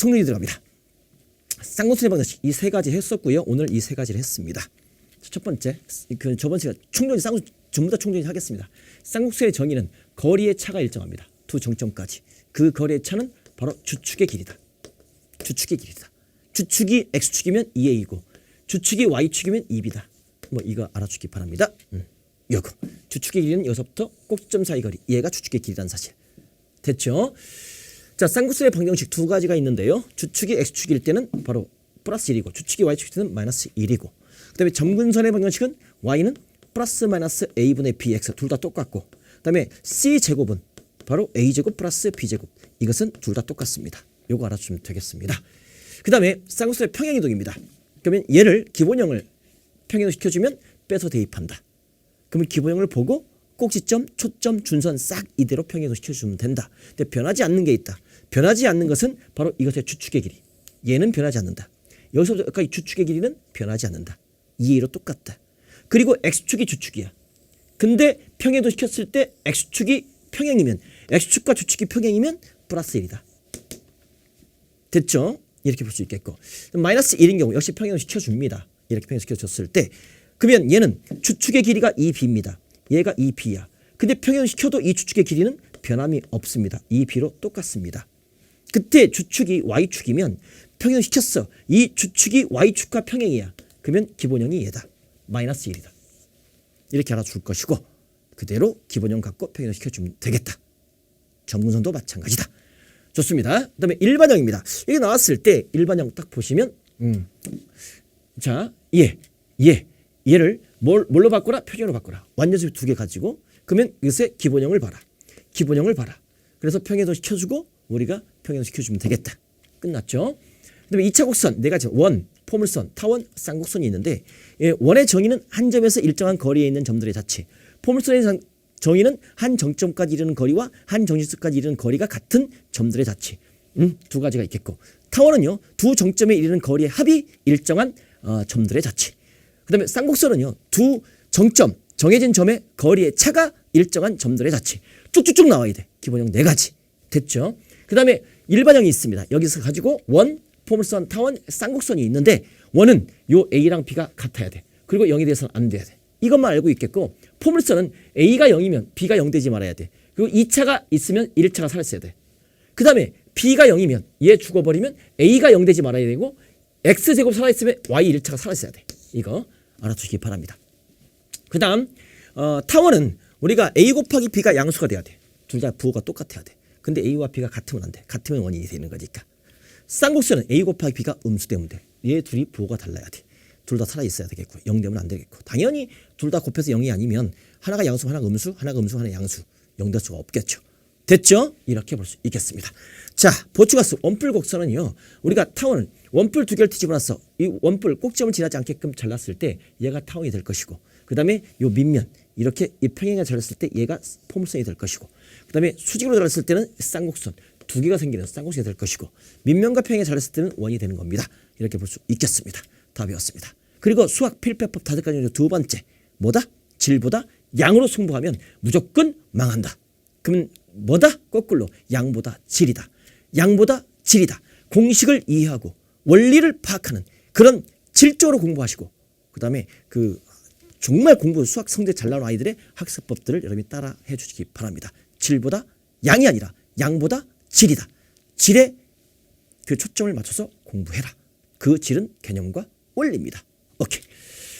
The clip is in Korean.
총론이 들어갑니다. 쌍곡선의 방정식 이 세 가지 했었고요. 오늘 이 세 가지를 했습니다. 첫 번째 그 저번 시간 총론이 쌍곡 전부 다 총론이 하겠습니다. 쌍곡선의 정의는 거리의 차가 일정합니다. 두 정점까지 그 거리의 차는 바로 주축의 길이다. 주축의 길이다. 주축이 x축이면 2a이고 주축이 y축이면 2b다. 뭐 이거 알아주기 바랍니다. 음. 요거 주축의 길이는 여기서부터 꼭지점 사이 거리 얘가 주축의 길이라는 사실 됐죠? 자 쌍구슬의 방정식 두 가지가 있는데요. 주축이 x축일 때는 바로 플러스 1이고 주축이 y축일 때는 마이너스 1이고 그 다음에 점근선의 방정식은 y는 플러스 마이너스 a분의 bx 둘 다 똑같고 그 다음에 c 제곱은 바로 a 제곱 플러스 b 제곱 이것은 둘 다 똑같습니다. 요거 알아주시면 되겠습니다. 그 다음에 쌍구슬의 평행이동입니다. 그러면 얘를 기본형을 평행이동 시켜주면 빼서 대입한다. 그러면 기본형을 보고 꼭지점, 초점, 준선 싹 이대로 평행이동 시켜주면 된다. 근데 변하지 않는 게 있다. 변하지 않는 것은 바로 이것의 주축의 길이. 얘는 변하지 않는다. 여기서부터 여기까지 주축의 길이는 변하지 않는다. 2a로 똑같다. 그리고 x축이 주축이야. 근데 평행도 시켰을 때 x축이 평행이면 x축과 주축이 평행이면 플러스 1이다. 됐죠? 이렇게 볼 수 있겠고 마이너스 1인 경우 역시 평행을 시켜줍니다. 이렇게 평행시켜줬을 때 그러면 얘는 주축의 길이가 2b입니다. 얘가 2b야. 근데 평행시켜도 이 주축의 길이는 변함이 없습니다. 2b로 똑같습니다. 그때 주축이 y축이면 평행시켰어. 이 주축이 y축과 평행이야. 그러면 기본형이 얘다. 마이너스 1이다. 이렇게 알아줄 것이고 그대로 기본형 갖고 평행시켜주면 되겠다. 점근선도 마찬가지다. 좋습니다. 그 다음에 일반형입니다. 이게 나왔을 때 일반형 딱 보시면 음. 자, 얘, 얘, 얘를 뭘, 뭘로 바꾸라? 표준으로 바꾸라. 완전수 두개 가지고 그러면 이것의 기본형을 봐라. 기본형을 봐라. 그래서 평행도 시켜주고 우리가 평행도 시켜주면 되겠다. 끝났죠? 그다음에 2차 곡선 네 가지 원, 포물선, 타원, 쌍곡선이 있는데 예, 원의 정의는 한 점에서 일정한 거리에 있는 점들의 자체. 포물선의 상- 정의는 한 정점까지 이르는 거리와 한 정실수까지 이르는 거리가 같은 점들의 자체. 음, 두 가지가 있겠고 타원은요 두 정점에 이르는 거리의 합이 일정한 어, 점들의 자체. 그 다음에 쌍곡선은요 두 정점 정해진 점의 거리의 차가 일정한 점들의 자체. 쭉쭉쭉 나와야 돼. 기본형 네 가지 됐죠. 그 다음에 일반형이 있습니다. 여기서 가지고 원, 포물선, 타원, 쌍곡선이 있는데 원은 요 A랑 B가 같아야 돼. 그리고 0에 대해서는 안 돼야 돼. 이것만 알고 있겠고 포물선은 A가 0이면 B가 0 되지 말아야 돼. 그리고 2차가 있으면 1차가 살았어야 돼. 그 다음에 B가 0이면 얘 죽어버리면 A가 0 되지 말아야 되고 X제곱 살아있으면 Y 1차가 살아있어야 돼. 이거 알아두시기 바랍니다. 그 다음 어, 타원은 우리가 A 곱하기 B가 양수가 돼야 돼. 둘 다 부호가 똑같아야 돼. 근데 A와 B가 같으면 안 돼. 같으면 원인이 되는 거니까. 쌍곡선은 A 곱하기 B가 음수 되면 돼. 얘 둘이 부호가 달라야 돼. 둘 다 살아 있어야 되겠고 0 되면 안 되겠고 당연히 둘 다 곱해서 0이 아니면 하나가 양수 하나가 음수 하나가 음수 하나가 양수 0될 수가 없겠죠. 됐죠? 이렇게 볼 수 있겠습니다. 자, 보충가수 원뿔 곡선은요. 우리가 타원을 원뿔 두 개를 뒤집어 놨어. 이 원뿔 꼭지점을 지나지 않게끔 잘랐을 때 얘가 타원이 될 것이고 그 다음에 요 밑면 이렇게 이 평행을 잘랐을 때 얘가 포물선이 될 것이고 그 다음에 수직으로 잘랐을 때는 쌍곡선 두 개가 생기는 쌍곡선이 될 것이고 밑면과 평행을 잘랐을 때는 원이 되는 겁니다. 이렇게 볼 수 있겠습니다. 다 배웠습니다. 그리고 수학 필패법 다섯 가지 중에 두 번째 뭐다? 질보다 양으로 승부하면 무조건 망한다. 그러면 뭐다? 거꾸로 양보다 질이다. 양보다 질이다. 공식을 이해하고 원리를 파악하는 그런 질적으로 공부하시고 그다음에 그 정말 공부 수학 성적 잘 나오는 아이들의 학습법들을 여러분이 따라 해 주시기 바랍니다. 질보다 양이 아니라 양보다 질이다. 질에 그 초점을 맞춰서 공부해라. 그 질은 개념과 원리입니다.